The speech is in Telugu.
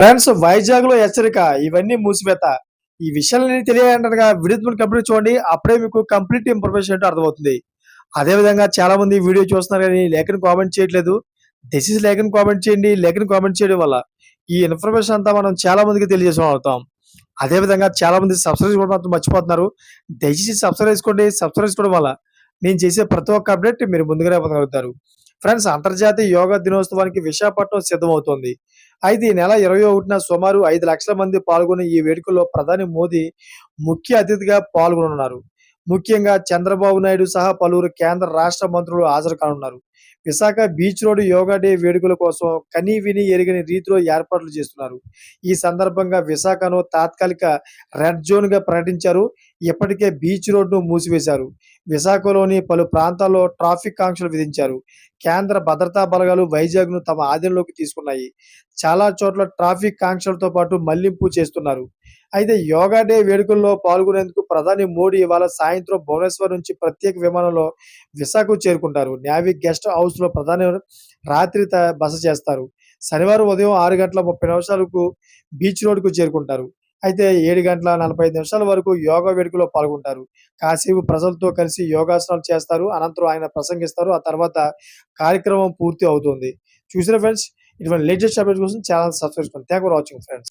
ఫ్రెండ్స్ వైజాగ్లో హెచ్చరిక ఇవన్నీ మూసివేత. ఈ విషయాలని తెలియాలంటగా విడుదల కంప్లీట్ చూడండి అప్పుడే మీకు కంప్లీట్ ఇన్ఫర్మేషన్ ఏంటో అర్థమవుతుంది. అదే విధంగా చాలా మంది వీడియో చూస్తున్నారు కానీ లేఖని కామెంట్ చేయట్లేదు. దయచేసి లేఖని కామెంట్ చేయండి లేఖని కామెంట్ చేయడం వల్ల ఈ ఇన్ఫర్మేషన్ అంతా మనం చాలా మందికి తెలియజేసిన అవుతాం అదే విధంగా చాలా మంది సబ్స్క్రైబ్ కూడా మాత్రం మర్చిపోతున్నారు. దయచేసి సబ్స్క్రైబ్ చేసుకోండి సబ్స్క్రైబ్ చేసుకోవడం వల్ల నేను చేసే ప్రతి ఒక్క అప్డేట్ మీరు ముందుగానే పొందగలుగుతారు. ఫ్రెండ్స్ అంతర్జాతీయ యోగా దినోత్సవానికి విశాఖపట్నం సిద్ధమవుతోంది. అయితే ఈ నెల ఇరవై ఒకటిన సుమారు ఐదు లక్షల మంది పాల్గొనే ఈ వేడుకల్లో ప్రధాని మోదీ ముఖ్య అతిథిగా పాల్గొనున్నారు ముఖ్యంగా చంద్రబాబు నాయుడు సహా పలువురు కేంద్ర రాష్ట్ర మంత్రులు హాజరు కానున్నారు. Visakha beach road yoga day వేడుకల కోసం కనీ విని ఎరిగని రీతిలో ఏర్పాట్లు చేస్తున్నారు. ఈ సందర్భంగా విశాఖను తాత్కాలిక రెడ్ జోన్గా ప్రకటించారు. ఇప్పటికే బీచ్ రోడ్ను మూసివేశారు. విశాఖలోని పలు ప్రాంతాల్లో ట్రాఫిక్ ఆంక్షలు విధించారు. కేంద్ర భద్రతా బలగాలు వైజాగ్ను తమ ఆధీనంలోకి తీసుకున్నాయి. చాలా చోట్ల ట్రాఫిక్ ఆంక్షలతో పాటు మళ్ళింపు చేస్తున్నారు. అయితే యోగా డే వేడుకల్లో పాల్గొనేందుకు ప్రధాని మోడీ ఇవాళ సాయంత్రం భువనేశ్వర్ నుంచి ప్రత్యేక విమానంలో విశాఖకు చేరుకుంటారు. నేవీ గెస్ట్ హౌస్లో ప్రధాని రాత్రి త- బస చేస్తారు. శనివారం ఉదయం ఆరు గంటల ముప్పై నిమిషాలకు బీచ్ రోడ్కు చేరుకుంటారు. అయితే ఏడు గంటల నలభై ఐదు నిమిషాల వరకు యోగా వేడుకలో పాల్గొంటారు. కాసేపు ప్రజలతో కలిసి యోగాసనాలు చేస్తారు. అనంతరం ఆయన ప్రసంగిస్తారు. ఆ తర్వాత కార్యక్రమం పూర్తి అవుతుంది. చూసిన ఫ్రెండ్స్ ఇటువంటి లేటెస్ట్ అప్డేట్స్ కోసం ఛానల్ సబ్స్క్రైబ్ చేసుకోండి. Thank for watching friends